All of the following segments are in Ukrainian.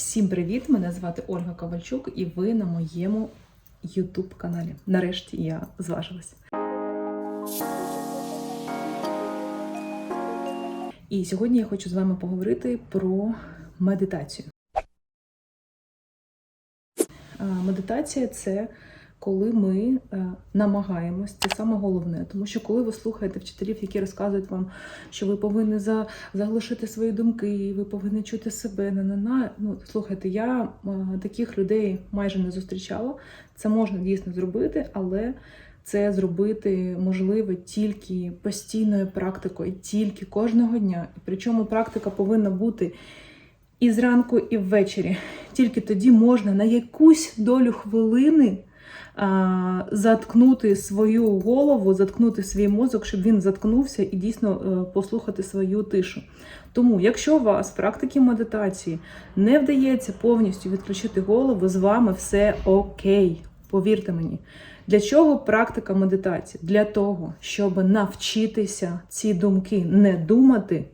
Всім привіт! Мене звати Ольга Ковальчук, і ви на моєму YouTube каналі. Нарешті я зважилась. І сьогодні я хочу з вами поговорити про медитацію. Медитація це коли ми е, намагаємось, це саме головне, тому що коли ви слухаєте вчителів, які розказують вам, що ви повинні за, заглушити свої думки, ви повинні чути себе, на на на ну слухайте, я е, таких людей майже не зустрічала. Це можна дійсно зробити, але це зробити можливо тільки постійною практикою, тільки кожного дня. Причому практика повинна бути і зранку, і ввечері. Тільки тоді можна на якусь долю хвилини заткнути свою голову, заткнути свій мозок, щоб він заткнувся і дійсно е, послухати свою тишу. Тому, якщо у вас в практиці медитації не вдається повністю відключити голову, з вами все окей. Повірте мені. Для чого практика медитації? Для того, щоб навчитися ці думки не думати,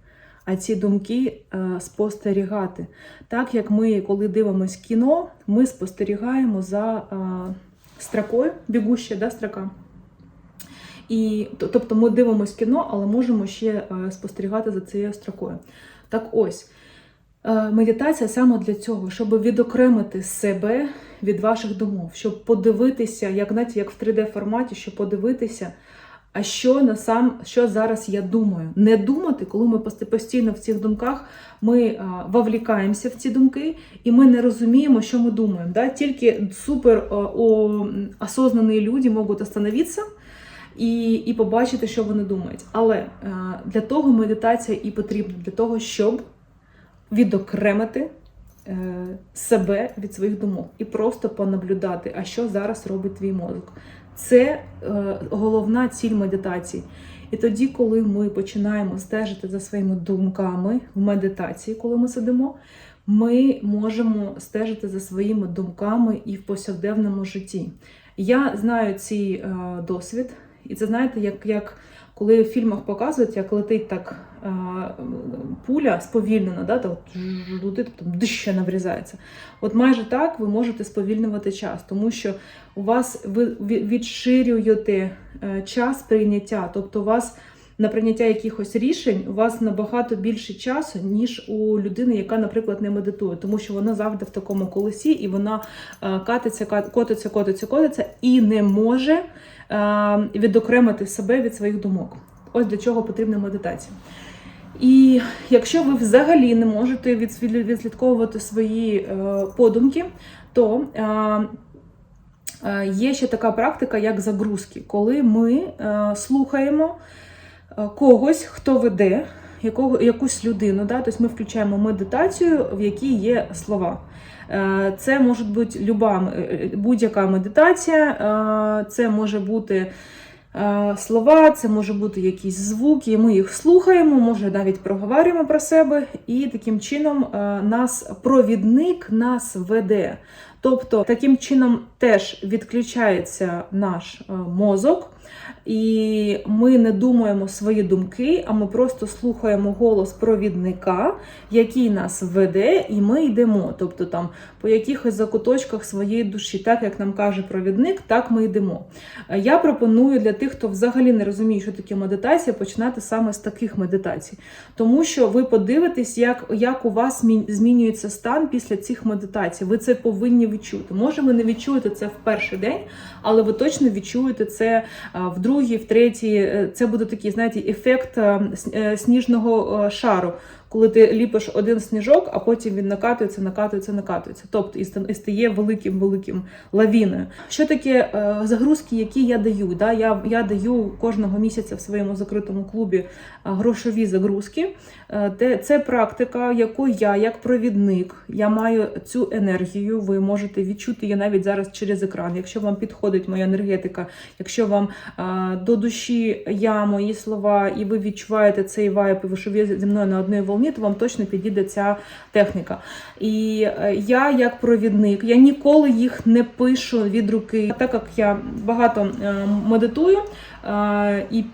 а ці думки е, спостерігати. Так як ми, коли дивимося кіно, ми спостерігаємо за е, строкою, бігуща да, строка. І, тобто ми дивимося кіно, але можемо ще е, спостерігати за цією строкою. Так ось, е, медитація саме для цього, щоб відокремити себе від ваших думок, щоб подивитися, як знаєте, як в 3D форматі, щоб подивитися, а що на сам, що зараз я думаю. Не думати, коли ми пост- постійно в цих думках ми вовлікаємося в ці думки, і ми не розуміємо, що ми думаємо. Да? Тільки супер м, осознані люди можуть остановитися і, і побачити, що вони думають. Але е, для того медитація і потрібна, для того, щоб відокремити е, себе від своїх думок і просто понаблюдати, а що зараз робить твій мозок. Це е, головна ціль медитації. І тоді, коли ми починаємо стежити за своїми думками в медитації, коли ми сидимо, ми можемо стежити за своїми думками і в повсякденному житті. Я знаю цей е, досвід, і це знаєте, як, як коли в фільмах показують, як летить так пуля сповільнена, да, то от жжж летить, потім наврізається. От майже так ви можете сповільнювати час, тому що у вас ви відширюєте е, час прийняття, тобто у вас на прийняття якихось рішень у вас набагато більше часу, ніж у людини, яка, наприклад, не медитує, тому що вона завжди в такому колесі і вона е, катиться, кат- котиться, котиться, котиться і не може е, відокремити себе від своїх думок. Ось для чого потрібна медитація. І якщо ви взагалі не можете відслідковувати свої е, подумки, то е, е, є ще така практика, як загрузки, коли ми слухаємо когось, хто веде якого, якусь людину. Да? Тобто ми включаємо медитацію, в якій є слова. Це може бути будь-яка медитація, це може бути слова, це може бути якісь звуки. Ми їх слухаємо, може навіть проговорюємо про себе, і таким чином е, нас провідник нас веде. Тобто таким чином теж відключається наш е, мозок, і ми не думаємо свої думки, а ми просто слухаємо голос провідника, який нас веде, і ми йдемо. Тобто там по якихось закуточках своєї душі, так як нам каже провідник, так ми йдемо. Е, Я пропоную для тих, хто взагалі не розуміє, що таке медитація, починати саме з таких медитацій. Тому що ви подивитесь, як, як у вас змінюється стан після цих медитацій. Ви це повинні відчути. Може, ви не відчуєте це в перший день, але ви точно відчуєте це а, в другій, в третій. Е, Це буде такий, знаєте, ефект с- е, сніжного е, шару. Коли ти ліпиш один сніжок, а потім він накатується, накатується, накатується. Тобто і стає великим великим лавіною. Що таке е, загрузки, які я даю? Да? Я, я даю кожного місяця в своєму закритому клубі е, грошові загрузки. Е, Це практика, яку я, як провідник, я маю цю енергію. Ви можете відчути її навіть зараз через екран. Якщо вам підходить моя енергетика, якщо вам до душі я, мої слова, і ви відчуваєте цей вайб, і ви що ви зі мною на одній волні, то вам точно підійде ця техніка. І е, я, як провідник, я ніколи їх не пишу від руки, так як я багато е, медитую е, і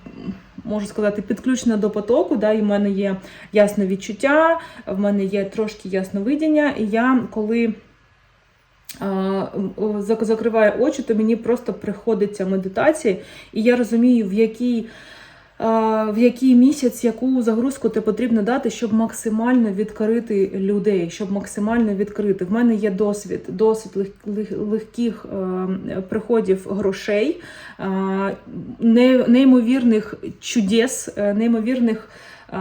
можу сказати, підключена до потоку. Да, і в мене є ясне відчуття, в мене є трошки ясновидіння, і я коли. закриваю очі, то мені просто приходиться медитація, і я розумію, в якій в який місяць яку загрузку ти потрібно дати, щоб максимально відкрити людей, щоб максимально відкрити. В мене є досвід, досвід лег- лег- легких е, приходів грошей, е, не- неймовірних чудес, е, неймовірних. е,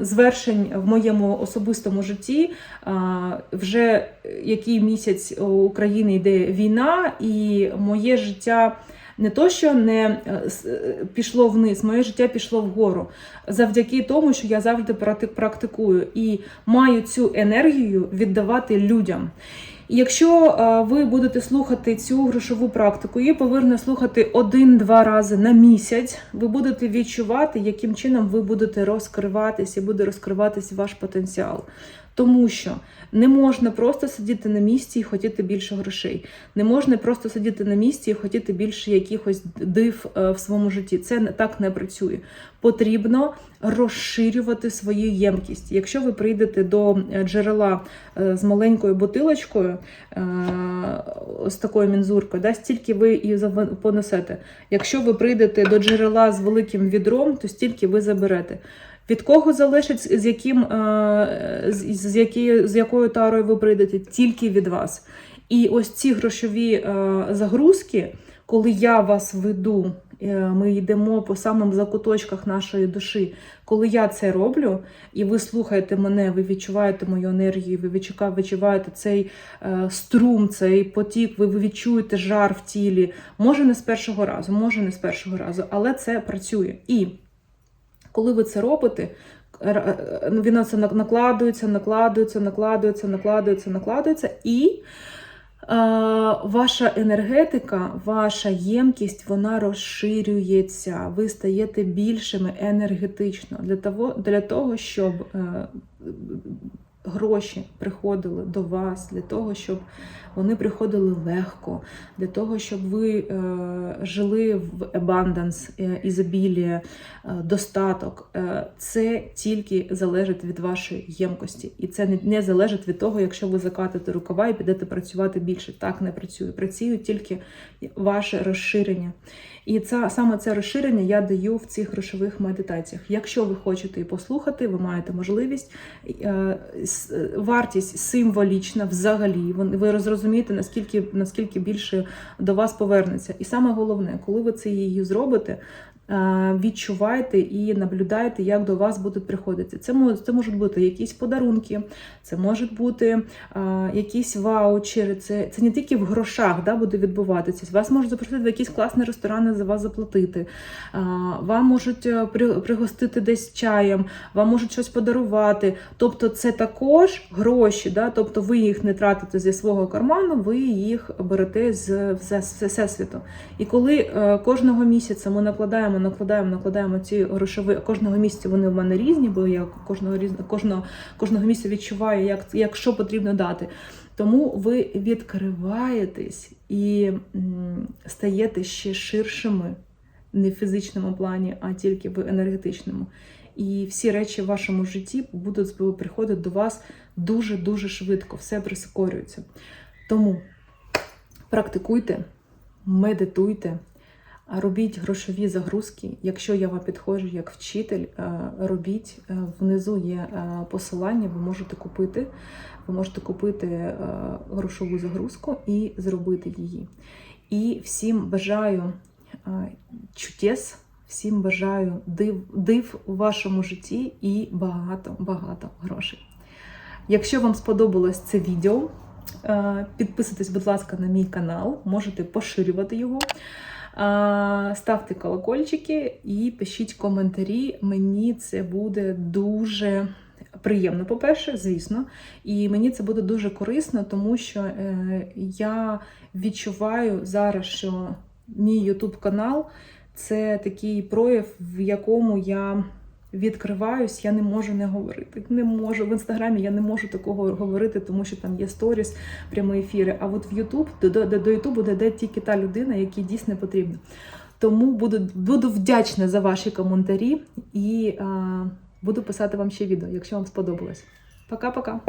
Звершень в моєму особистому житті Е, вже який місяць України йде війна, і моє життя не то, що не е, е, пішло вниз, моє життя пішло вгору. Завдяки тому, що я завжди практикую і маю цю енергію віддавати людям. Якщо е, ви будете слухати цю грошову практику, її повинні слухати один-два рази на місяць, ви будете відчувати, яким чином ви будете розкриватися буде розкриватися ваш потенціал. Тому що не можна просто сидіти на місці і хотіти більше грошей. Не можна просто сидіти на місці і хотіти більше якихось див е, в своєму житті. Це так не працює. Потрібно розширювати свою ємкість. Якщо ви прийдете до е, джерела е, з маленькою бутилочкою, з такою мінзуркою, да, стільки ви і понесете. Якщо ви прийдете до джерела з великим відром, то стільки ви заберете. Від кого залежить, з яким е, з, які, з якою тарою ви прийдете, тільки від вас. І ось ці грошові е, загрузки, коли я вас веду, е, ми йдемо по самим закуточках нашої душі. Коли я це роблю, і ви слухаєте мене, ви відчуваєте мою енергію, ви відчуваєте цей струм, цей потік, ви відчуєте жар в тілі. Може не з першого разу, може не з першого разу, але це працює. І коли ви це робите, е, він це накладується, накладується, накладується, накладується, накладується, і е, ваша енергетика, ваша ємкість, вона розширюється. Ви стаєте більшими енергетично для того, для того щоб е, гроші приходили до вас, для того, щоб вони приходили легко, для того, щоб ви е, жили в abundance, е, ізобілія, е, достаток. Е, це тільки залежить від вашої ємкості. І це не, не залежить від того, якщо ви закатите рукава і підете працювати більше. Так не працює. Працює тільки ваше розширення. І це саме це розширення я даю в цих грошових медитаціях. Якщо ви хочете і послухати, ви маєте можливість. Е, Вартість символічна взагалі. Ви розумієте, наскільки, наскільки більше до вас повернеться. І саме головне, коли ви це її зробите. Е, Відчувайте і наблюдайте, як до вас будуть приходити. Це це можуть бути якісь подарунки, це можуть бути а, якісь ваучери. Це, це не тільки в грошах да, буде відбуватися. Вас можуть запросити в якісь класні ресторани за вас заплатити. А, вам можуть е, при, пригостити десь чаєм, вам можуть щось подарувати. Тобто, це також гроші. Да? Тобто, ви їх не тратите зі свого карману, ви їх берете з все- все- всесвіту. І коли е, кожного місяця ми накладаємо, накладаємо, накладаємо ці грошові, кожного місяця вони в мене різні, бо я кожного кожного, кожного місяця відчуваю, як, як що потрібно дати. Тому ви відкриваєтесь і стаєте ще ширшими, не в фізичному плані, а тільки в енергетичному. І всі речі в вашому житті будуть приходити до вас дуже-дуже швидко, все прискорюється. Тому практикуйте, медитуйте, робіть грошові загрузки. Якщо я вам підходжу як вчитель, е, робіть. Е, Внизу є е, посилання, ви можете купити. Ви можете купити грошову загрузку і зробити її. І всім бажаю чудес, всім бажаю див, див у вашому житті і багато-багато грошей. Якщо вам сподобалось це відео, підписуйтесь, будь ласка, на мій канал, можете поширювати його. Ставте колокольчики і пишіть коментарі. Мені це буде дуже приємно, по-перше, звісно. І мені це буде дуже корисно, тому що е, я відчуваю зараз, що мій YouTube канал це такий прояв, в якому я відкриваюсь, я не можу не говорити. Не можу. В інстаграмі я не можу такого говорити, тому що там є сторіс, прямі ефіри. А от в Ютуб до, YouTube дойде тільки та людина, якій дійсно потрібна. Тому буду, буду вдячна за ваші коментарі і а, буду писати вам ще відео, якщо вам сподобалось. Пока-пока!